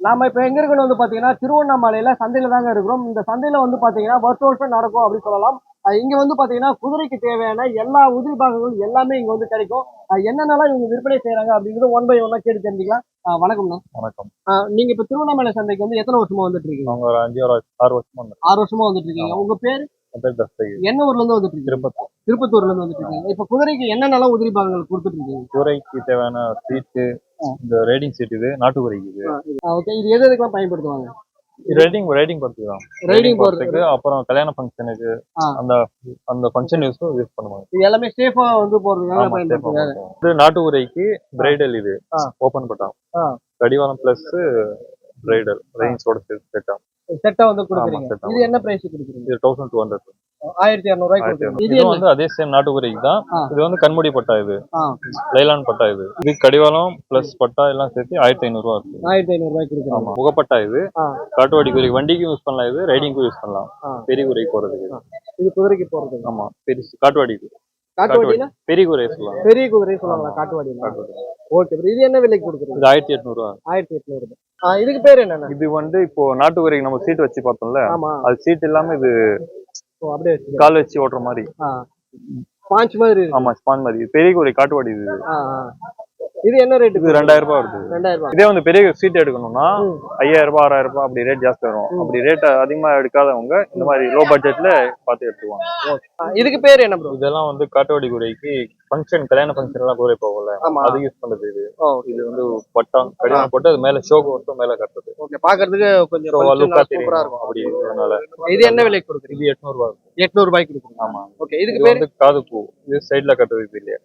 நாம இப்ப எங்க இருக்கணும் வந்து பாத்தீங்கன்னா திருவண்ணாமலையில சந்தையில தாங்க இருக்கிறோம். இந்த சந்தையில வந்து பாத்தீங்கன்னா வருஷம் வருஷம் நடக்கும் அப்படின்னு சொல்லலாம். இங்க வந்து பாத்தீங்கன்னா குதிரைக்கு தேவையான எல்லா உதிரி பாகங்களும் எல்லாமே இங்க வந்து கிடைக்கும். என்னென்னலாம் இவங்க விற்பனை செய்யறாங்க அப்படிங்கிறது ஒன் பை ஒன்னா கேட்டு தெரிஞ்சுக்கலாம். வணக்கம்ண்ணா வணக்கம் அஹ் நீங்க இப்ப திருவண்ணாமலை சந்தைக்கு வந்து எத்தனை வருஷமா வந்துட்டு இருக்கீங்க? ஒரு அஞ்சு ஆறு வருஷமா ஆறு வருஷமா வந்துட்டு இருக்கீங்க. உங்க பேர்? என்ன ஊர்ல இருந்து வந்துட்டு இருக்கீங்க? திருப்பத்தூர். திருப்பத்தூர்ல இருந்து வந்துட்டு இருக்கீங்க. இப்ப குதிரைக்கு என்னென்னலாம் உதிரி பாகங்கள் கொடுத்துட்டு இருக்கீங்க? கூரைக்கு தேவையான சீட்டு இந்த ரைடிங் சீட் இது நாட்டுக்குறைக்கு இது. ஓகே இது. எது எதுக்கெல்லாம் பயன்படுத்துவாங்க? ரைடிங் ரைடிங் படுத்துக்கலாம் ரைடிங் போறதுக்கு அப்புறம் கல்யாண ஃபங்க்ஷனுக்கு. அந்த அந்த ஃபங்க்ஷன் யூஸ்க்கும் யூஸ் பண்ணுவாங்க. இது எல்லாமே சேஃபா வந்து போறதுக்காக பயன்படுத்துவாங்க. இது நாட்டுக்குறைக்கு பிரைடல் இது. ஓபன் பட்டா. கடிவாளம் பிளஸ் பிரைடல் ரைன்ஸோட செட் செட்டா வந்து கொடுக்குறீங்க. இது என்ன பிரைஸ் கொடுக்குறீங்க? இது தௌசண்ட் டூ ஹண்ட்ரட் ஆயிரத்தி இரநூறுவாய்க்கு இது என்ன? வந்து அதே சேம் நாட்டுக்குறைக்கு தான். இது வந்து கண்முடி பட்டா இது. லைலான் பட்டா இது. இது கடிவாளம் பிளஸ் பட்டா எல்லாம் சேர்த்து ஆயிரத்தி ஐநூறு ரூபா இருக்கு. ஆயிரத்தி ஐநூறுவாய்க்கு கொடுக்குறீங்க ஆமா. முகப்பட்டா இது. காட்டுவாடி குதிரை வண்டிக்கும் யூஸ் பண்ணலாம் இது ரைடிங்க்கும் யூஸ் பண்ணலாம். பெரிய குதிரை போறதுக்கு. இது குதிரைக்கு போறது. ஆமா. பெருசு. காட்டுவாடி இது. காட்டுவாடினா பெரிய குதிரை சொல்லலாம். பெரிய குதிரை காட்டுவாடினா காட்டுவாடி. ஓகே இது என்ன விலைக்கு கொடுக்குறீங்க? இது ஆயிரத்தி எட்நூறு ரூபா ஆயிரத்தி எட்நூறு. இதுக்கு பேர் என்னென்ன? இது வந்து இப்போ நாட்டு குதிரைக்கு நம்ம சீட் வச்சு பார்த்தோம்ல. அது சீட் இல்லாம இது அப்படியே கால் வச்சு ஓட்டுற மாதிரி. பாஞ்ச் மாதிரி ஆமா ஸ்பான் மாதிரி. பெரிய குதிரை காட்டுவாடி இது. இது என்ன ரேட்டு இது ரெண்டாயிரம் ரூபாய் வருது. ரெண்டாயிரம் ரூபாய் இதே வந்து பெரிய சீட் எடுக்கணும்னா. ஐயாயிரம் ரூபாய் ஆறாயிரம் ரூபாய் அப்படி ரேட் ஜாஸ்தி வரும். அப்படி ரேட் அதிகமா எடுக்காதவங்க இந்த மாதிரி லோ பட்ஜெட்ல பார்த்து எடுத்துக்குவாங்க. ஆ, இதுக்கு பேர் என்ன ப்ரோ இதெல்லாம் வந்து காட்டுவாடி குதிரைக்கு ஃபங்க்ஷன் கல்யாண ஃபங்க்ஷன் எல்லாம் குதிரை போகல அது யூஸ் பண்றது இது. இது வந்து பட்டம் கடிவாளம் போட்டு அது மேல ஷோக்கு மட்டும் மேல கட்டுறது. ஓகே பாக்குறதுக்கு கொஞ்சம் லுக்கா சூப்பரா இருக்கும். அப்படி அதனால இது என்ன விலைக்கு கொடுக்குறீங்க? இது எட்நூறு ரூபாய் இருக்கும். எட்நூறு ரூபாய்க்கு கொடுக்குறீங்க. ஆமா. ஓகே இதுக்கு இது பேர்? வந்து காது பூ இது சைடுல கட்டுறது இல்லையா.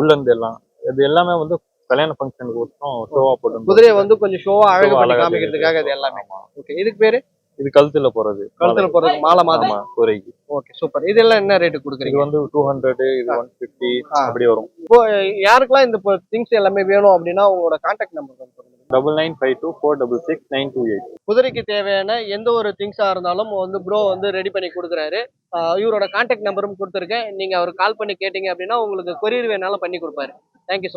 உள்ள இருந்து எல்லாம். இது எல்லாமே வந்து கல்யாண ஃபங்க்ஷனுக்கு ஒருத்தம் ஷோவா போட்டு குதிரையை வந்து கொஞ்சம் ஷோவா அழகு பண்ணி காமிக்கிறதுக்காக இது எல்லாமே. ஓகே இதுக்கு பேரு? இது கழுத்துல போறது கழுத்துல போறதுக்கு மாலை மாதிரி? குதிரைக்கு ஓகே சூப்பர் இதெல்லாம் என்ன ரேட்டு இது கொடுக்குறீங்க வந்து டூ ஹண்ட்ரட் இது ஒன் பிப்டி ஆ. அப்படி வரும். இப்போ யாருக்கெல்லாம் இந்த திங்ஸ் எல்லாமே வேணும் அப்படின்னா உங்களோட கான்டாக்ட் நம்பர் சொல்லுங்க. Double nine five two four double six nine two eight குதிரைக்கு தேவையான எந்த ஒரு திங்ஸா இருந்தாலும் வந்து ப்ரோ வந்து ரெடி பண்ணி கொடுக்குறாரு. இவரோட கான்டாக்ட் நம்பரும் கொடுத்துருக்கேன். நீங்க அவர் கால் பண்ணி கேட்டீங்க அப்படின்னா உங்களுக்கு கொரியர் வேணாலும் பண்ணி கொடுப்பாரு. Thank you so much